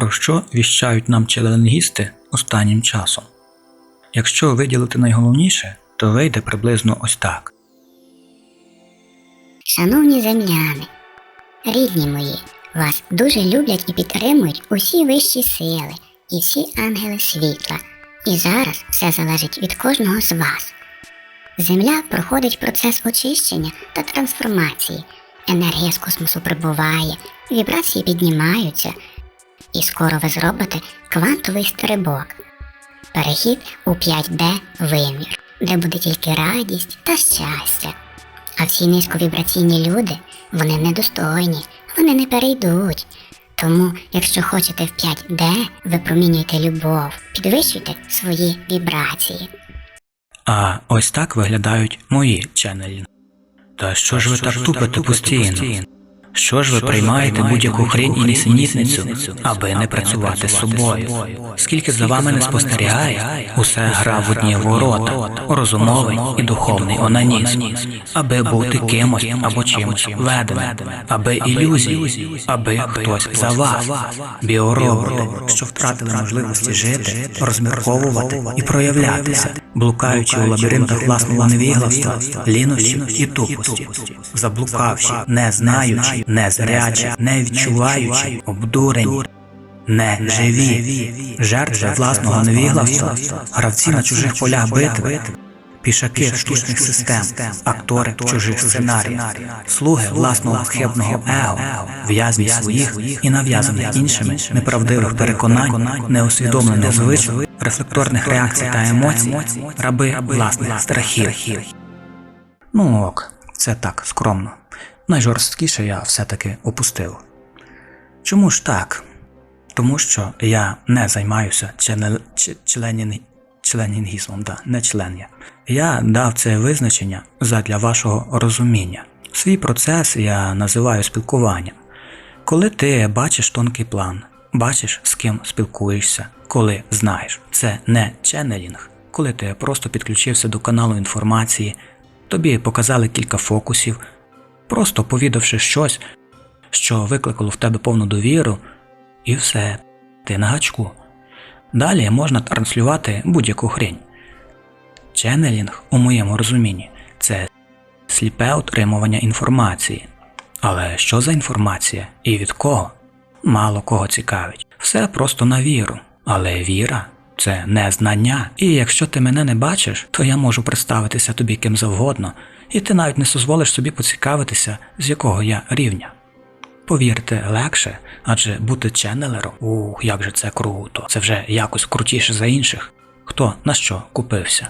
Про що віщають нам челенгісти останнім часом? Якщо виділити найголовніше, то вийде приблизно ось так. Шановні земляни, рідні мої, вас дуже люблять і підтримують усі вищі сили і всі ангели світла. І зараз все залежить від кожного з вас. Земля проходить процес очищення та трансформації. Енергія з космосу прибуває, вібрації піднімаються, і скоро ви зробите квантовий стрибок. Перехід у 5D вимір, де буде тільки радість та щастя. А всі низьковібраційні люди, вони недостойні, вони не перейдуть. Тому, якщо хочете в 5D, випромінюйте любов, підвищуйте свої вібрації. А ось так виглядають мої ченелі. Та що ж ви так тупите постійно? Що ж ви приймаєте будь-яку хрінь і нісенітницю, аби не працювати з собою? Скільки за вами не спостерігає, усе гра в одні ворота, розумовий і духовний онанізм, аби бути кимось або чимось веденим, аби ілюзії, аби хтось за вас, біороботи, що втратили можливості жити, розмірковувати і проявлятися, блукаючи у лабіринтах власного невігластва, лінощів і тупості, заблукавши, не знаючи, не зрячі, не відчуваючи, обдурені. Не живі, жертви власного невігластва, гравці на чужих полях битви, пішаки штучних систем, актори чужих сценаріях, слуги власного хибного его, в'язні своїх і нав'язаних іншими неправдивих переконань, неусвідомлених звичок, рефлекторних реакцій та емоцій, раби власних страхів. Ну ок, це так скромно. Найжорсткіше я все-таки опустив. Чому ж так? Тому що я не займаюся членін... членін... членінгізмом, да, не член я. Я дав це визначення задля вашого розуміння. Свій процес я називаю спілкуванням. Коли ти бачиш тонкий план, бачиш, з ким спілкуєшся, коли знаєш, це не ченнелінг, коли ти просто підключився до каналу інформації, тобі показали кілька фокусів, просто повідавши щось, що викликало в тебе повну довіру, і все, ти на гачку. Далі можна транслювати будь-яку хрень. Ченнелінг, у моєму розумінні, це сліпе отримування інформації. Але що за інформація і від кого? Мало кого цікавить. Все просто на віру. Але віра це не знання. І якщо ти мене не бачиш, то я можу представитися тобі ким завгодно, і ти навіть не дозволиш собі поцікавитися, з якого я рівня. Повірте, легше, адже бути ченнелером, ух, як же це круто, це вже якось крутіше за інших. Хто на що купився?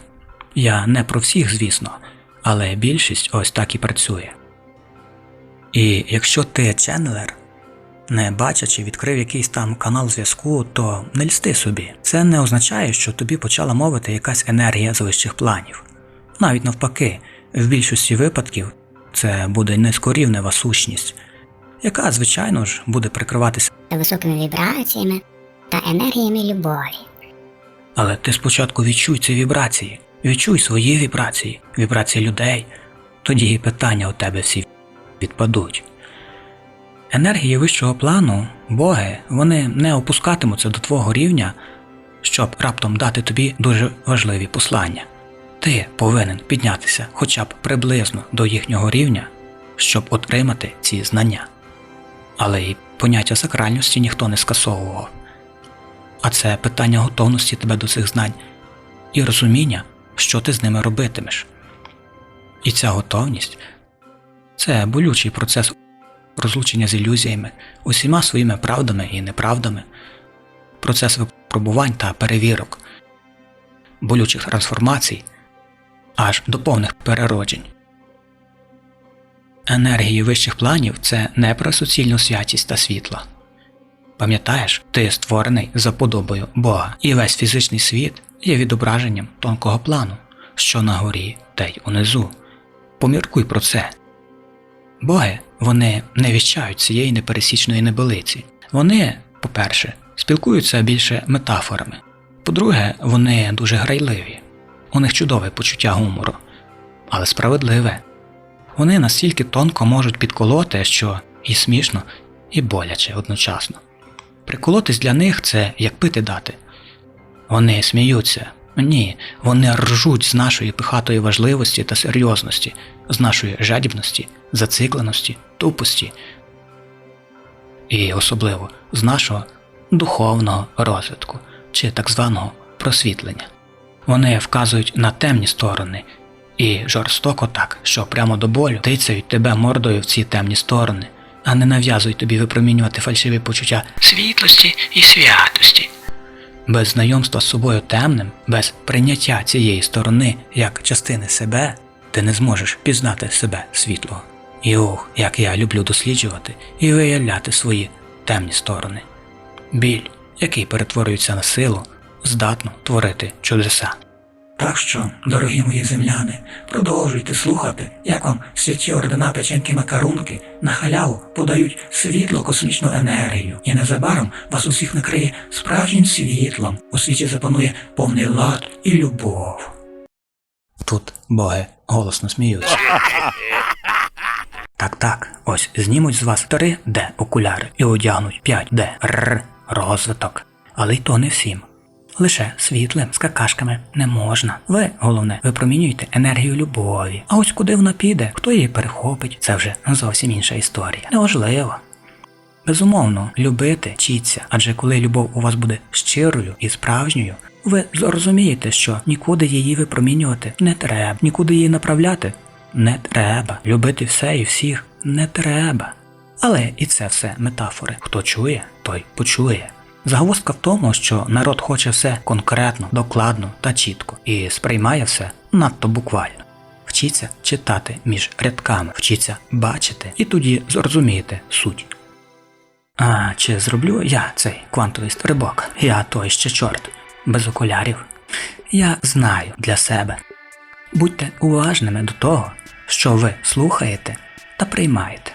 Я не про всіх, звісно, але більшість ось так і працює. І якщо ти ченнелер, не бачачи, відкрив якийсь там канал зв'язку, то не льсти собі. Це не означає, що тобі почала мовити якась енергія з вищих планів. Навіть навпаки, в більшості випадків це буде низькорівнева сущність, яка, звичайно ж, буде прикриватися. Високими вібраціями та енергіями любові. Але ти спочатку відчуй ці вібрації, відчуй свої вібрації, вібрації людей, тоді і питання у тебе всі відпадуть. Енергії вищого плану, боги, вони не опускатимуться до твого рівня, щоб раптом дати тобі дуже важливі послання. Ти повинен піднятися хоча б приблизно до їхнього рівня, щоб отримати ці знання. Але й поняття сакральності ніхто не скасовував. А це питання готовності тебе до цих знань і розуміння, що ти з ними робитимеш. І ця готовність це болючий процес розлучення з ілюзіями, усіма своїми правдами і неправдами, процес випробувань та перевірок, болючих трансформацій аж до повних перероджень. Енергії вищих планів це не про суцільну святість та світла. Пам'ятаєш, ти створений за подобою Бога, і весь фізичний світ є відображенням тонкого плану, що на горі та й унизу. Поміркуй про це. Боги вони не віщають цієї непересічної небелиці. Вони, по-перше, спілкуються більше метафорами. По-друге, вони дуже грайливі. У них чудове почуття гумору, але справедливе. Вони настільки тонко можуть підколоти, що і смішно, і боляче одночасно. Приколотись для них це як пити дати. Вони сміються. Ні, вони ржуть з нашої пихатої важливості та серйозності, з нашої жадібності, зацикленості, тупості і особливо з нашого духовного розвитку чи так званого просвітлення. Вони вказують на темні сторони і жорстоко так, що прямо до болю тицяють тебе мордою в ці темні сторони, а не нав'язують тобі випромінювати фальшиві почуття світлості і святості. Без знайомства з собою темним, без прийняття цієї сторони як частини себе, ти не зможеш пізнати себе світлого. І ох, як я люблю досліджувати і виявляти свої темні сторони. Біль, який перетворюється на силу, здатно творити чудеса. Так що, дорогі мої земляни, продовжуйте слухати, як вам святі ордена печенки макарунки на халяву подають світло космічну енергію, і незабаром вас усіх накриє справжнім світлом. У світі запанує повний лад і любов. Тут боги голосно сміються. Так, так, ось знімуть з вас 3D окуляри і одягнуть 5D р розвиток. Але й то не всім. Лише світлим з какашками не можна. Ви, головне, випромінюєте енергію любові. А ось куди вона піде, хто її перехопить, це вже зовсім інша історія. Неважливо. Безумовно, любити вчіться, адже коли любов у вас буде щирою і справжньою, ви зрозумієте, що нікуди її випромінювати не треба, нікуди її направляти не треба, любити все і всіх не треба. Але і це все метафори. Хто чує, той почує. Загвоздка в тому, що народ хоче все конкретно, докладно та чітко і сприймає все надто буквально. Вчіться читати між рядками, вчіться бачити, і тоді зрозумієте суть. А чи зроблю я цей квантовий стрибок? Я той ще чорт, без окулярів. Я знаю для себе. Будьте уважними до того, що ви слухаєте та приймаєте.